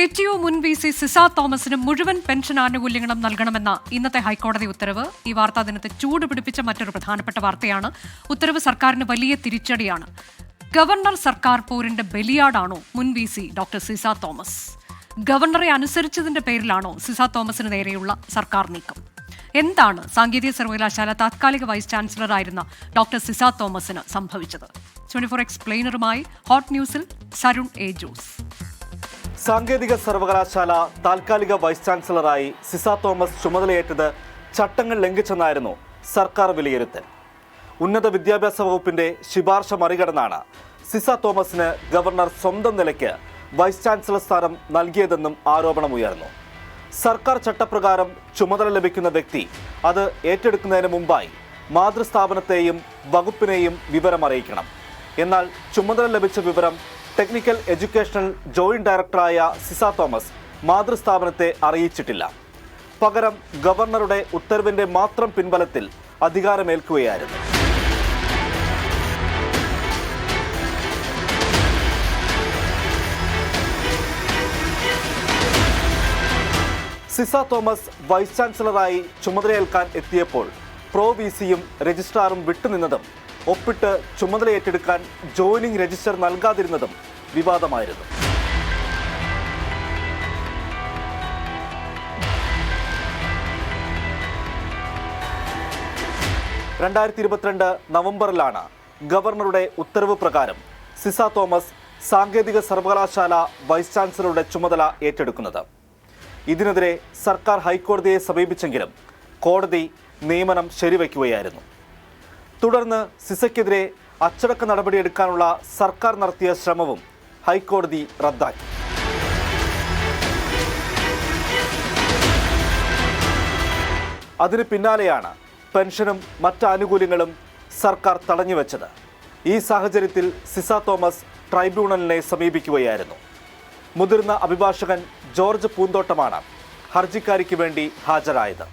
K മുൻ V C Ciza തോമസിന് മുഴുവൻ പെൻഷൻ ആനുകൂല്യങ്ങളും നൽകണമെന്ന ഇന്നത്തെ ഹൈക്കോടതി ഉത്തരവ്. ഈ വാർത്താ ദിനത്തെ ചൂടുപിടിപ്പിച്ച മറ്റൊരു പ്രധാനപ്പെട്ട വാർത്തയാണ്. ഉത്തരവ് സർക്കാരിന് വലിയ തിരിച്ചടിയാണ്. ഗവർണർ സർക്കാർ പോരിന്റെ ബലിയാടാണോ മുൻ V C doctor Ciza Thomas? ഗവർണറെ അനുസരിച്ചതിന്റെ പേരിലാണോ സിസ തോമസിന് നേരെയുള്ള സർക്കാർ നീക്കം? എന്താണ് സാങ്കേതിക സർവകലാശാല താത്കാലിക വൈസ് ചാൻസലർ ആയിരുന്ന ഡോക്ടർ സിസ തോമസിന് സംഭവിച്ചത്? ട്വന്റി ഫോർ എക്സ്പ്ലെയിനറുമായി ഹോട്ട് ന്യൂസിൽ സരുൺ എ ജോസ്. സാങ്കേതിക സർവകലാശാല താൽക്കാലിക വൈസ് ചാൻസലറായി സിസ തോമസ് ചുമതലയേറ്റത് ചട്ടങ്ങൾ ലംഘിച്ചെന്നായിരുന്നു സർക്കാർ വിലയിരുത്തൽ. ഉന്നത വിദ്യാഭ്യാസ വകുപ്പിന്റെ ശുപാർശ മറികടന്നാണ് സിസ തോമസിന് ഗവർണർ സ്വന്തം നിലയ്ക്ക് വൈസ് ചാൻസലർ സ്ഥാനം നൽകിയതെന്നും ആരോപണമുയർന്നു. സർക്കാർ ചട്ടപ്രകാരം ചുമതല ലഭിക്കുന്ന വ്യക്തി അത് ഏറ്റെടുക്കുന്നതിന് മുമ്പായി മാതൃസ്ഥാപനത്തെയും വകുപ്പിനെയും വിവരം അറിയിക്കണം എന്നാൽ ചുമതല ലഭിച്ച വിവരം ടെക്നിക്കൽ എഡ്യൂക്കേഷണൽ ജോയിന്റ് ഡയറക്ടറായ സിസ തോമസ് മാതൃസ്ഥാപനത്തെ അറിയിച്ചിട്ടില്ല. പകരം ഗവർണറുടെ ഉത്തരവിന്റെ മാത്രം പിൻബലത്തിൽ അധികാരമേൽക്കുകയായിരുന്നു. സിസ തോമസ് വൈസ് ചാൻസലറായി ചുമതലയേൽക്കാൻ എത്തിയപ്പോൾ പ്രോ വി സിയും രജിസ്ട്രാറും വിട്ടുനിന്നതും ഒപ്പിട്ട് ചുമതല ഏറ്റെടുക്കാൻ ജോയിനിങ് രജിസ്റ്റർ നൽകാതിരുന്നതും വിവാദമായിരുന്നു. രണ്ടായിരത്തി ഇരുപത്തിരണ്ട് നവംബറിലാണ് ഗവർണറുടെ ഉത്തരവ് പ്രകാരം സിസ തോമസ് സാങ്കേതിക സർവകലാശാല വൈസ് ചാൻസലറുടെ ചുമതല ഏറ്റെടുക്കുന്നത്. ഇതിനെതിരെ സർക്കാർ ഹൈക്കോടതിയെ സമീപിച്ചെങ്കിലും കോടതി നിയമനം ശരിവയ്ക്കുകയായിരുന്നു തുടർന്ന് സിസയ്ക്കെതിരെ അച്ചടക്ക നടപടിയെടുക്കാനുള്ള സർക്കാർ നടത്തിയ ശ്രമവും ഹൈക്കോടതി റദ്ദാക്കി. അതിന് പിന്നാലെയാണ് പെൻഷനും മറ്റ് ആനുകൂല്യങ്ങളും സർക്കാർ തടഞ്ഞുവെച്ചത് ഈ സാഹചര്യത്തിൽ സിസ തോമസ് ട്രൈബ്യൂണലിനെ സമീപിക്കുകയായിരുന്നു. മുതിർന്ന അഭിഭാഷകൻ ജോർജ് പൂന്തോട്ടമാണ് ഹർജിക്കാരിക്ക് വേണ്ടി ഹാജരായത്.